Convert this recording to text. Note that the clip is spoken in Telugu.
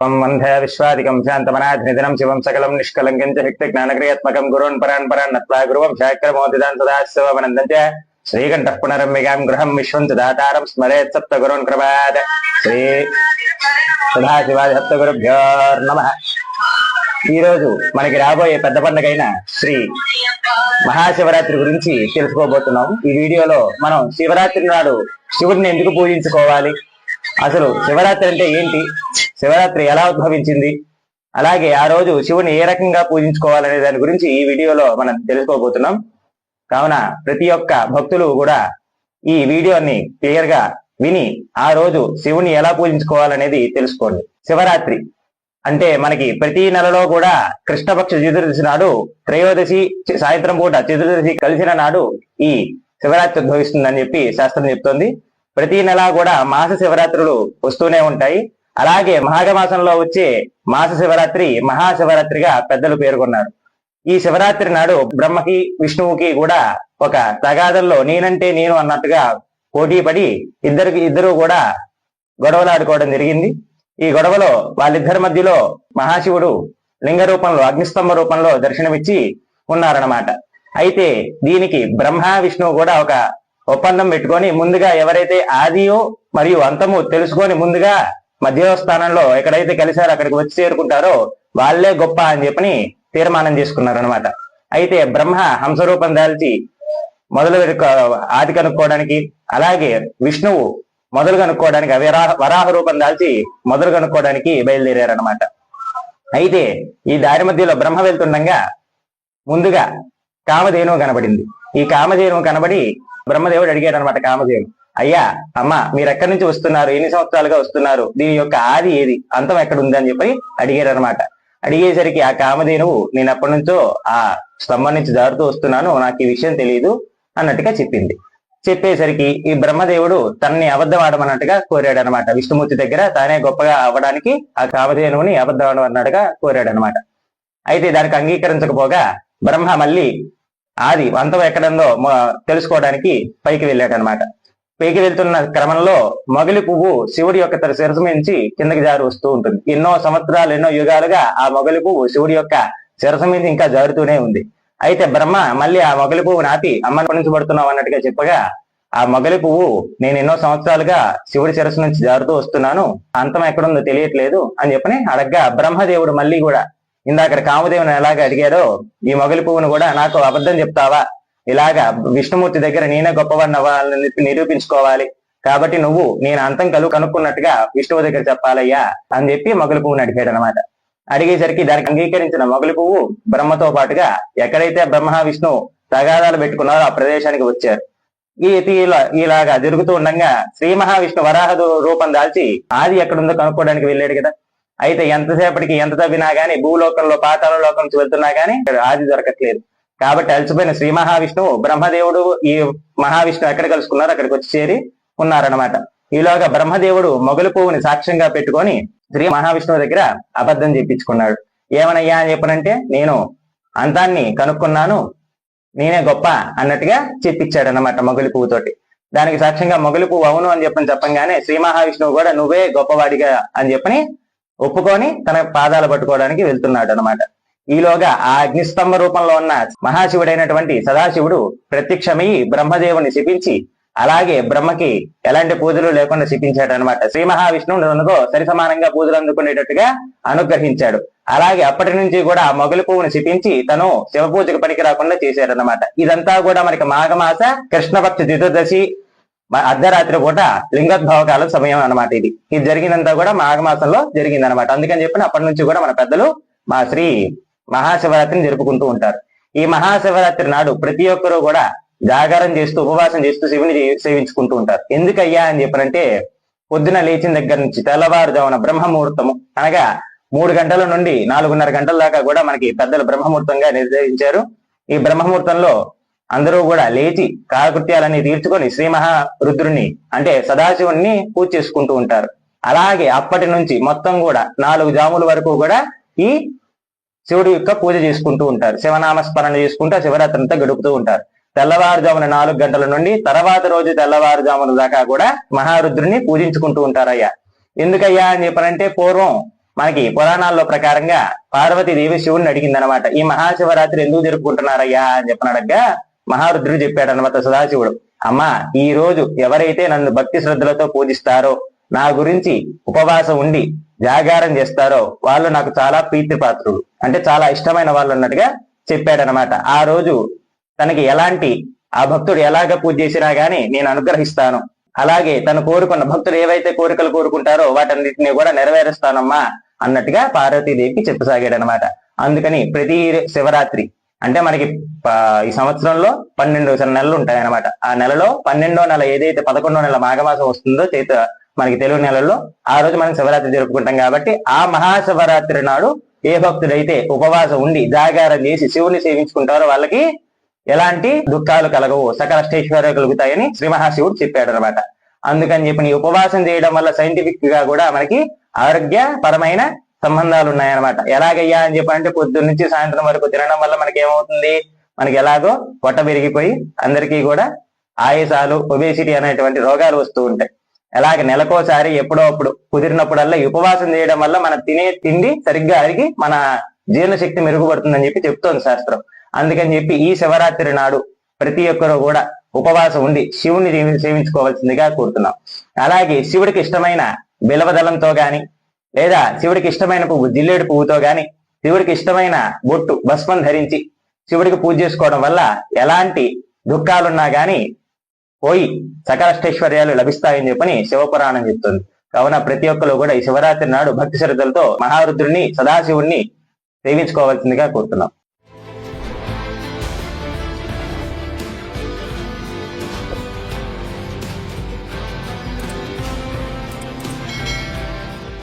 త్వం వందే విశ్వాదికం శాంతమనాధినిధనం శివం సకలం నిష్కలంకం చ శక్తి జ్ఞానక్రియాత్మకం గురున్ పరాన్ పరాన్ నత్వా గురువం శాక్రమోదిదాన్ సదాశివమనందం చ శ్రీకంఠ పునరంబికాం గృహం విశ్వం చ దాతారం స్మరేత్ సప్త గురున్ కృపాద్ శ్రీ సదాశివాది సప్త గురుభ్యో నమ ఈ రోజు మనకి రాబోయే పెద్ద పండుగైన శ్రీ మహాశివరాత్రి గురించి తెలుసుకోబోతున్నాం. ఈ వీడియోలో మనం శివరాత్రి నాడు శివుడిని ఎందుకు పూజించుకోవాలి? అసలు శివరాత్రి అంటే ఏంటి? శివరాత్రి ఎలా ఉద్భవించింది? అలాగే ఆ రోజు శివుని ఏ రకంగా పూజించుకోవాలనే దాని గురించి ఈ వీడియోలో మనం తెలుసుకోబోతున్నాం. కావున ప్రతి ఒక్క భక్తులు కూడా ఈ వీడియోని క్లియర్గా విని ఆ రోజు శివుని ఎలా పూజించుకోవాలనేది తెలుసుకోండి. శివరాత్రి అంటే మనకి ప్రతి నెలలో కూడా కృష్ణపక్ష చతుర్దశి నాడు త్రయోదశి సాయంత్రం పూట చతుర్దశి కలిసిన నాడు ఈ శివరాత్రి ఉద్భవిస్తుందని చెప్పి శాస్త్రం చెప్తోంది. ప్రతి నెల కూడా మాస శివరాత్రులు వస్తూనే ఉంటాయి. అలాగే మాఘమాసంలో వచ్చే మాస శివరాత్రి మహాశివరాత్రిగా పెద్దలు పేర్కొన్నారు. ఈ శివరాత్రి నాడు బ్రహ్మకి విష్ణువుకి కూడా ఒక తగాదల్లో నేనంటే నేను అన్నట్టుగా పోటీ పడి ఇద్దరికి ఇద్దరు కూడా గొడవలాడుకోవడం జరిగింది. ఈ గొడవలో వాళ్ళిద్దరి మధ్యలో మహాశివుడు లింగ రూపంలో అగ్నిస్తంభ రూపంలో దర్శనమిచ్చి ఉన్నారన్నమాట. అయితే దీనికి బ్రహ్మ విష్ణువు కూడా ఒక ఒప్పందం పెట్టుకొని ముందుగా ఎవరైతే ఆదియు మరియు అంతము తెలుసుకొని ముందుగా మధ్య స్థానంలో ఎక్కడైతే కలిశారో అక్కడికి వచ్చి చేరుకుంటారో వాళ్ళే గొప్ప అని చెప్పని తీర్మానం చేసుకున్నారు అనమాట అయితే బ్రహ్మ హంసరూపం దాల్చి మొదలు ఆది కనుక్కోవడానికి అలాగే విష్ణువు మొదలు కనుక్కోవడానికి వరాహ వరాహ రూపం దాల్చి మొదలు కనుక్కోవడానికి బయలుదేరారనమాట అయితే ఈ దారి మధ్యలో బ్రహ్మ వెళ్తుండగా ముందుగా కామధేనువు కనబడింది. ఈ కామధేనువు కనబడి బ్రహ్మదేవుడు అడిగాడు అనమాట కామదేవుడు. అయ్యా అమ్మ మీరు ఎక్కడి నుంచి వస్తున్నారు? ఎన్ని సంవత్సరాలుగా వస్తున్నారు? దీని యొక్క ఆది ఏది? అంతం ఎక్కడ ఉంది అని చెప్పి అడిగారు అనమాట అడిగేసరికి ఆ కామధేనువు నేను ఎప్పటి నుంచో ఆ స్తంభం నుంచి జారుతూ వస్తున్నాను నాకు ఈ విషయం తెలియదు అన్నట్టుగా చెప్పింది. చెప్పేసరికి ఈ బ్రహ్మదేవుడు తనని అబద్ధం ఆడమన్నట్టుగా కోరాడు అనమాట విష్ణుమూర్తి దగ్గర తానే గొప్పగా అవ్వడానికి ఆ కామధేనువుని అబద్ధం ఆడమన్నట్టుగా కోరాడు అనమాట అయితే దానికి అంగీకరించకపోగా బ్రహ్మ మళ్ళీ ఆది అంతం ఎక్కడంలో తెలుసుకోవడానికి పైకి వెళ్ళాడనమాట. పైకి వెళ్తున్న క్రమంలో మొగలి పువ్వు శివుడి యొక్క తన శిరసు నుంచి కిందకి జారి వస్తూ ఉంటుంది. ఎన్నో సంవత్సరాలు ఎన్నో యుగాలుగా ఆ మొగలి పువ్వు శివుడి యొక్క శిరసు మీద ఇంకా జారుతూనే ఉంది. అయితే బ్రహ్మ మళ్ళీ ఆ మొగలి పువ్వు నాటి అమ్మని నుంచి అన్నట్టుగా చెప్పగా ఆ మొగలి పువ్వు నేను ఎన్నో సంవత్సరాలుగా శివుడి శిరస్సు నుంచి జారుతూ వస్తున్నాను. అంతం ఎక్కడుందో తెలియట్లేదు అని చెప్పని అడగ్గా బ్రహ్మదేవుడు మళ్ళీ కూడా ఇందాక కామదేవుని ఎలాగ అడిగాడో ఈ మొగలి పువ్వును కూడా నాకు అబద్ధం చెప్తావా? ఇలాగా విష్ణుమూర్తి దగ్గర నేనే గొప్పవాడిని నిరూపించుకోవాలి. కాబట్టి నువ్వు నేను అంతం కలు కనుక్కున్నట్టుగా విష్ణువు దగ్గర చెప్పాలయ్యా అని చెప్పి మొగలి పువ్వుని అడిగాడు అనమాట అడిగేసరికి దానికి అంగీకరించిన మొగలి పువ్వు బ్రహ్మతో పాటుగా ఎక్కడైతే బ్రహ్మ విష్ణు తగాదాలు పెట్టుకున్నారో ఆ ప్రదేశానికి వచ్చారు. ఈ ఇలాగా జరుగుతూ ఉండగా శ్రీ మహావిష్ణు వరాహ రూపం దాల్చి ఆది ఎక్కడుందో కనుక్కోవడానికి వెళ్ళాడు కదా. అయితే ఎంతసేపటికి ఎంత తవ్వినా గానీ భూలోకంలో పాతాల లోకంకి వెళ్తున్నా గానీ ఆది దొరకట్లేదు. కాబట్టి అలసిపోయిన శ్రీ మహావిష్ణువు బ్రహ్మదేవుడు ఈ మహావిష్ణువు ఎక్కడ కలుసుకున్నారో అక్కడికి వచ్చి చేరి ఉన్నారన్నమాట. ఈలోగా బ్రహ్మదేవుడు మొగలు పువ్వుని సాక్ష్యంగా పెట్టుకొని శ్రీ మహావిష్ణువు దగ్గర అబద్ధం చెప్పించుకున్నాడు. ఏమనయ్యా అని చెప్పనంటే నేను అంతాన్ని కనుక్కున్నాను నేనే గొప్ప అన్నట్టుగా చెప్పించాడు అనమాట మొగలి పువ్వుతోటి. దానికి సాక్ష్యంగా మొగలి పువ్వు అవును అని చెప్పని చెప్పంగానే శ్రీ మహావిష్ణువు కూడా నువ్వే గొప్పవాడిగా అని చెప్పని ఒప్పుకొని తన పాదాలు పట్టుకోవడానికి వెళ్తున్నాడు అనమాట ఈలోగా ఆ అగ్నిస్తంభ రూపంలో ఉన్న మహాశివుడైనటువంటి సదాశివుడు ప్రత్యక్షమయ్యి బ్రహ్మదేవుని శిపించి అలాగే బ్రహ్మకి ఎలాంటి పూజలు లేకుండా శిపించాడు అనమాట శ్రీ మహావిష్ణువు సరి సమానంగా పూజలు అందుకునేటట్టుగా అనుగ్రహించాడు. అలాగే అప్పటి నుంచి కూడా ఆ మొగలి పువ్వును శిపించి తను శివ పూజకు పనికి రాకుండా చేశాడనమాట ఇదంతా కూడా మనకి మాఘమాస కృష్ణపక్ష దితదశి అర్ధరాత్రి పూట లింగోద్భవకాల సమయం అన్నమాట ఇది. ఇది జరిగినంతా కూడా మాఘమాసంలో జరిగిందనమాట అందుకని చెప్పిన అప్పటి నుంచి కూడా మన పెద్దలు మా శ్రీ మహాశివరాత్రిని జరుపుకుంటూ ఉంటారు. ఈ మహాశివరాత్రి నాడు ప్రతి ఒక్కరూ కూడా జాగారం చేస్తూ ఉపవాసం చేస్తూ శివుని సేవించుకుంటూ ఉంటారు. ఎందుకయ్యా అని చెప్పనంటే పొద్దున లేచిన దగ్గర నుంచి తెల్లవారుజామున బ్రహ్మముహూర్తము అనగా మూడు గంటల నుండి నాలుగున్నర గంటల దాకా కూడా మనకి పెద్దలు బ్రహ్మముహూర్తంగా నిర్దేశించారు. ఈ బ్రహ్మముహూర్తంలో అందరూ కూడా లేచి కాలకృత్యాలన్నీ తీర్చుకొని శ్రీ మహారుద్రుని అంటే సదాశివుణ్ణి పూజ చేసుకుంటూ ఉంటారు. అలాగే అప్పటి నుంచి మొత్తం కూడా నాలుగు జాముల వరకు కూడా ఈ శివుడి యొక్క పూజ చేసుకుంటూ ఉంటారు. శివనామ స్మరణ చేసుకుంటూ ఆ శివరాత్రి అంతా గడుపుతూ ఉంటారు. తెల్లవారుజామున నాలుగు గంటల నుండి తర్వాత రోజు తెల్లవారుజామున దాకా కూడా మహారుద్రుని పూజించుకుంటూ ఉంటారయ్యా. ఎందుకయ్యా అని చెప్పనంటే పూర్వం మనకి పురాణాల్లో ప్రకారంగా పార్వతీదేవి శివుణ్ణి అడిగిందనమాట ఈ మహాశివరాత్రి ఎందుకు జరుపుకుంటున్నారయ్యా అని చెప్పిన మహారుద్రుడు చెప్పాడు చెప్పాడనమాట సదాశివుడు అమ్మా ఈ రోజు ఎవరైతే నన్ను భక్తి శ్రద్ధలతో పూజిస్తారో నా గురించి ఉపవాసం ఉండి జాగారం చేస్తారో వాళ్ళు నాకు చాలా ప్రీతిపాత్రుడు అంటే చాలా ఇష్టమైన వాళ్ళు అన్నట్టుగా చెప్పాడనమాట ఆ రోజు తనకి ఎలాంటి ఆ భక్తుడు ఎలాగ పూజ చేసినా గానీ నేను అనుగ్రహిస్తాను. అలాగే తను కోరుకున్న భక్తులు ఏవైతే కోరికలు కోరుకుంటారో వాటన్నిటిని కూడా నెరవేరుస్తానమ్మా అన్నట్టుగా పార్వతీదేవికి చెప్పసాగాడనమాట అందుకని ప్రతి శివరాత్రి అంటే మనకి ఈ సంవత్సరంలో పన్నెండు నెలలు ఉంటాయి అనమాట ఆ నెలలో పన్నెండో నెల ఏదైతే పదకొండో నెల మాఘమాసం వస్తుందో చేత మనకి తెలుగు నెలల్లో ఆ రోజు మనం శివరాత్రి జరుపుకుంటాం కాబట్టి ఆ మహాశివరాత్రి నాడు ఏ భక్తుడైతే ఉపవాసం ఉండి జాగారం చేసి శివుని సేవించుకుంటారో వాళ్ళకి ఎలాంటి దుఃఖాలు కలగవు సకల అష్టైశ్వర్యాలు కలుగుతాయని శ్రీ మహాశివుడు చెప్పాడు అనమాట అందుకని చెప్పి ఉపవాసం చేయడం వల్ల సైంటిఫిక్గా కూడా మనకి ఆరోగ్య పరమైన సంబంధాలు ఉన్నాయన్నమాట ఎలాగయ్యా అని చెప్పంటే పొద్దున్న నుంచి సాయంత్రం వరకు తినడం వల్ల మనకి ఏమవుతుంది మనకి ఎలాగో పొట్ట పెరిగిపోయి అందరికీ కూడా ఆయాసాలు ఒబేసిటీ అనేటువంటి రోగాలు వస్తూ ఉంటాయి. అలాగే నెలకోసారి ఎప్పుడో అప్పుడు కుదిరినప్పుడల్లా ఉపవాసం చేయడం వల్ల మన తినే తిండి సరిగ్గా అరిగి మన జీర్ణశక్తి మెరుగుపడుతుందని చెప్పి చెప్తోంది శాస్త్రం. అందుకని చెప్పి ఈ శివరాత్రి నాడు ప్రతి ఒక్కరూ కూడా ఉపవాసం ఉండి శివుని సేవించుకోవాల్సిందిగా కోరుతున్నాం. అలాగే శివుడికి ఇష్టమైన బిలవదళంతో గాని లేదా శివుడికి ఇష్టమైన పువ్వు జిల్లేడు పువ్వుతో గాని శివుడికి ఇష్టమైన బొట్టు భస్మం ధరించి శివుడికి పూజ చేసుకోవడం వల్ల ఎలాంటి దుఃఖాలున్నా గాని పోయి సకలష్టైశ్వర్యాలు లభిస్తాయని చెప్పని శివపురాణం చెప్తుంది. కావున ప్రతి ఒక్కరు కూడా ఈ శివరాత్రి నాడు భక్తి శ్రద్ధలతో మహారుద్రుని సదాశివుణ్ణి సేవించుకోవాల్సిందిగా కోరుతున్నాం.